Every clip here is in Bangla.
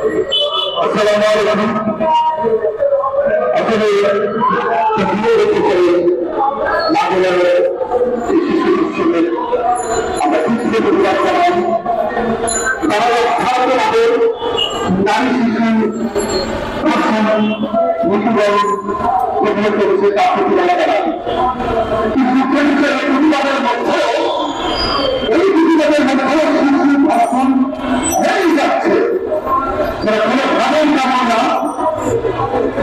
আসসালামু আলাইকুম। আসলে ভিডিও দেখতে চাই না বলে আমরা খুশিতে প্রতিবাদ জানাই তারা ভারতের আগে নারী শিশু মধ্যেও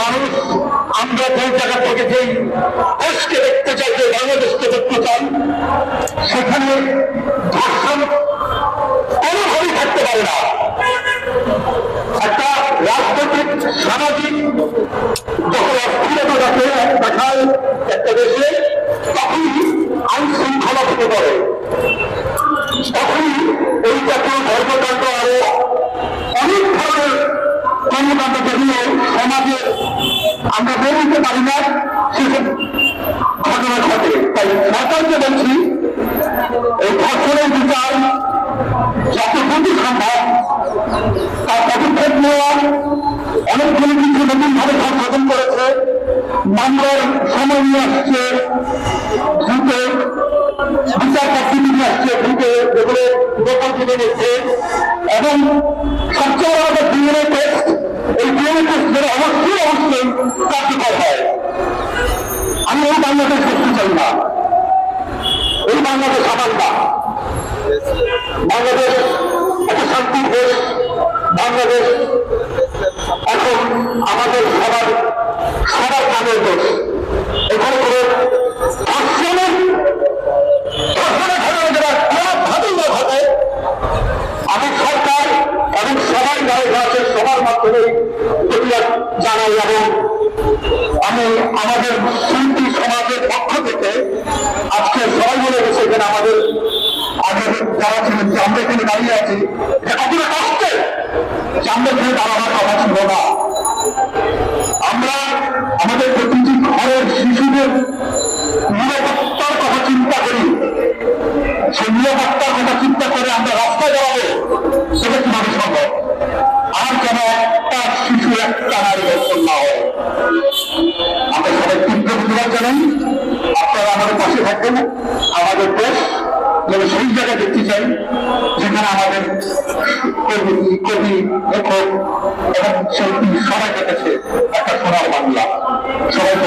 মানুষ, আমরা যে জায়গা থেকে যেই দেখতে চাই যে বাংলাদেশকে দেখতে চাই, সেখানে কোনোভাবেই থাকতে পারে না। একটা রাজনৈতিক, সামাজিক যখন অস্থিরতা দেখে দেখায় একটা দেশে, তখনই আইন শৃঙ্খলা থেকে পড়ে। আমরা মেনে নিতে পারি না ঘটনা ঘটে। তাই সরকারকে বলছি, এই ধর্ষণের বিচার যতটুকু সম্ভব তার পদক্ষেপ নেওয়া, অনেকগুলো কিছু নতুন ভাবে সংশোধন করেছে, মামলার সময় নিয়ে আসছে, দ্রুত বিচার পদ্ধতি নিয়ে আসছে, দ্রুত যেগুলো এবং আমি একটা বাংলাদেশ এখন আমাদের সবার সবার কামের দেশ এখানে করে ধর্ষণের ধর্ষণের ঘটনা যারা কোনোভাবেই না ঘটে আমি সরকার এবং সবাই গায়ে আছে সবার মাধ্যমে প্রতিবাদ জানাই এবং আমি আমাদের শিল্পী সমাজের পক্ষ থেকে আজকে সবাই বলে গেছে আমাদের আগে যারা ছিলেন যে আমরা এখানে দাঁড়িয়ে আছি, এটা কতটা কষ্টের যে আমরা এখানে দাঁড়ানোর কথা ছিল না। আমরা আমাদের প্রতিটি ঘরের শিশুদের নিরাপত্তার কথা চিন্তা করি। সেই নিরাপত্তার কথা চিন্তা করে আমরা রাস্তায় দাঁড়াবো আমাদের দেশ মানে সেই জায়গায় দেখতে চাই, যেখানে আমাদের কবি কবি, লেখক এবং শিল্পী সবাই দেখেছে একটা সোনার বাংলা। সবাইকে